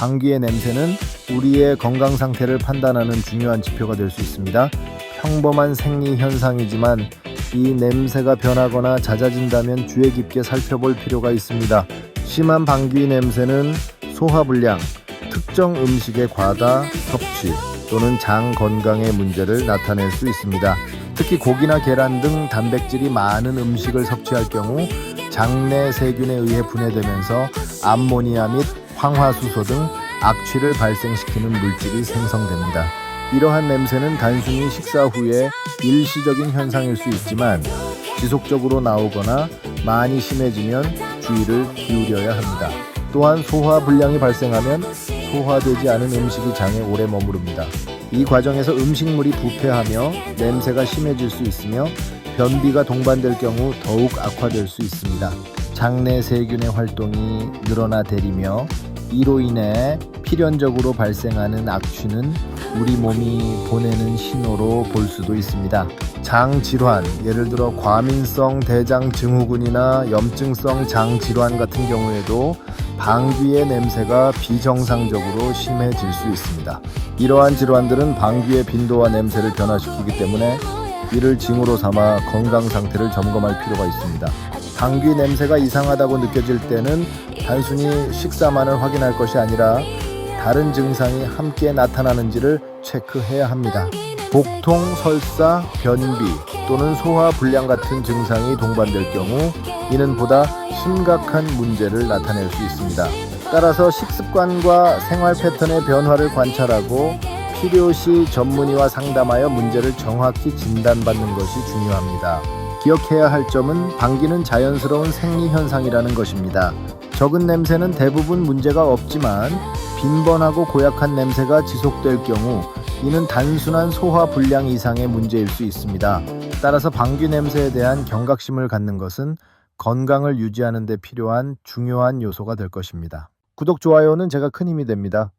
방귀의 냄새는 우리의 건강 상태를 판단하는 중요한 지표가 될 수 있습니다. 평범한 생리 현상이지만 이 냄새가 변하거나 잦아진다면 주의 깊게 살펴볼 필요가 있습니다. 심한 방귀 냄새는 소화불량, 특정 음식의 과다 섭취 또는 장 건강의 문제를 나타낼 수 있습니다. 특히 고기나 계란 등 단백질이 많은 음식을 섭취할 경우 장내 세균에 의해 분해되면서 암모니아 및 황화수소 등 악취를 발생시키는 물질이 생성됩니다. 이러한 냄새는 단순히 식사 후에 일시적인 현상일 수 있지만 지속적으로 나오거나 많이 심해지면 주의를 기울여야 합니다. 또한 소화 불량이 발생하면 소화되지 않은 음식이 장에 오래 머무릅니다. 이 과정에서 음식물이 부패하며 냄새가 심해질 수 있으며 변비가 동반될 경우 더욱 악화될 수 있습니다. 장내 세균의 활동이 늘어나 대리며 이로 인해 필연적으로 발생하는 악취는 우리 몸이 보내는 신호로 볼 수도 있습니다. 장 질환, 예를 들어 과민성 대장 증후군이나 염증성 장 질환 같은 경우에도 방귀의 냄새가 비정상적으로 심해질 수 있습니다. 이러한 질환들은 방귀의 빈도와 냄새를 변화시키기 때문에 이를 징후로 삼아 건강 상태를 점검할 필요가 있습니다. 방귀 냄새가 이상하다고 느껴질 때는 단순히 식사만을 확인할 것이 아니라 다른 증상이 함께 나타나는지를 체크해야 합니다. 복통, 설사, 변비 또는 소화 불량 같은 증상이 동반될 경우 이는 보다 심각한 문제를 나타낼 수 있습니다. 따라서 식습관과 생활 패턴의 변화를 관찰하고 필요시 전문의와 상담하여 문제를 정확히 진단받는 것이 중요합니다. 기억해야 할 점은 방귀는 자연스러운 생리 현상이라는 것입니다. 적은 냄새는 대부분 문제가 없지만 빈번하고 고약한 냄새가 지속될 경우 이는 단순한 소화 불량 이상의 문제일 수 있습니다. 따라서 방귀 냄새에 대한 경각심을 갖는 것은 건강을 유지하는 데 필요한 중요한 요소가 될 것입니다. 구독, 좋아요는 제가 큰 힘이 됩니다.